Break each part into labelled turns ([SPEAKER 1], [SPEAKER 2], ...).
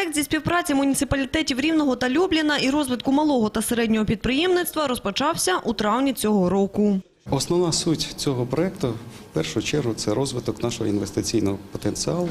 [SPEAKER 1] Проект зі співпраці муніципалітетів Рівного та Любліна і розвитку малого та середнього підприємництва розпочався у травні цього року.
[SPEAKER 2] Основна суть цього проекту в першу чергу це розвиток нашого інвестиційного потенціалу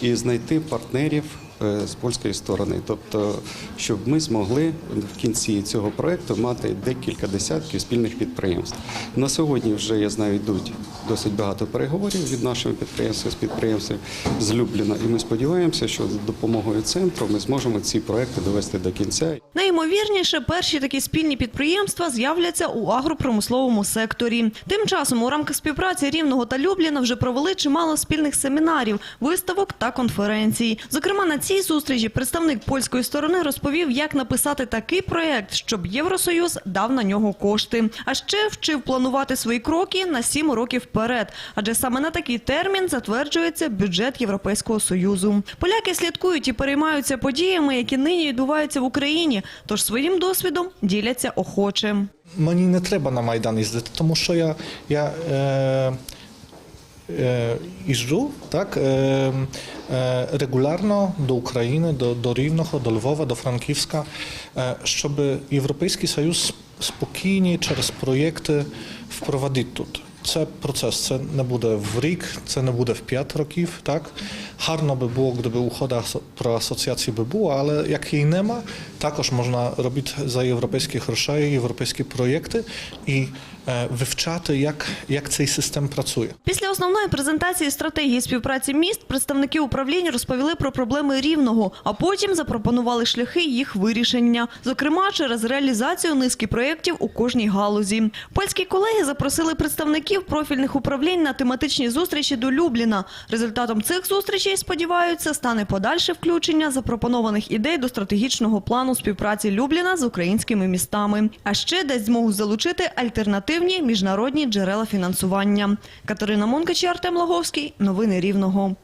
[SPEAKER 2] і знайти партнерів з польської сторони, тобто, щоб ми змогли в кінці цього проекту мати декілька десятків спільних підприємств. На сьогодні вже я знаю, йдуть досить багато переговорів від нашого підприємства з підприємців з Любліна, і ми сподіваємося, що з допомогою центру ми зможемо ці проекти довести до кінця.
[SPEAKER 1] Найімовірніше, перші такі спільні підприємства з'являться у агропромисловому секторі. Тим часом у рамках співпраці Рівного та Любліна вже провели чимало спільних семінарів, виставок та конференцій. Зокрема, на цій зустрічі представник польської сторони розповів, як написати такий проект, щоб Євросоюз дав на нього кошти. А ще вчив планувати свої кроки на сім років вперед, адже саме на такий термін затверджується бюджет Європейського союзу. Поляки слідкують і переймаються подіями, які нині відбуваються в Україні, тож своїм досвідом діляться охоче.
[SPEAKER 3] Мені не треба на Майдан їздити, тому що я, я е, е, їжджу так, е, е, регулярно до України, до, до Рівного, до Львова, до Франківська, щоб Європейський Союз спокійні через проєкти впровадити тут. Це процес, це не буде в рік, це не буде в п'ять років. Так гарно би було, угода асо- про асоціацію би була, але як її нема, також можна робити за європейські гроші, європейські проєкти і вивчати, як, як цей систем працює.
[SPEAKER 1] Після основної презентації стратегії співпраці міст представники управління розповіли про проблеми рівного, а потім запропонували шляхи їх вирішення, зокрема через реалізацію низки проєктів у кожній галузі. Польські колеги запросили представників профільних управлінь на тематичні зустрічі до Любліна. Результатом цих зустрічей, сподіваються, стане подальше включення запропонованих ідей до стратегічного плану співпраці Любліна з українськими містами, а ще дасть змогу залучити альтернативні міжнародні джерела фінансування. Катерина Монкач, і Артем Лаговський. Новини Рівного.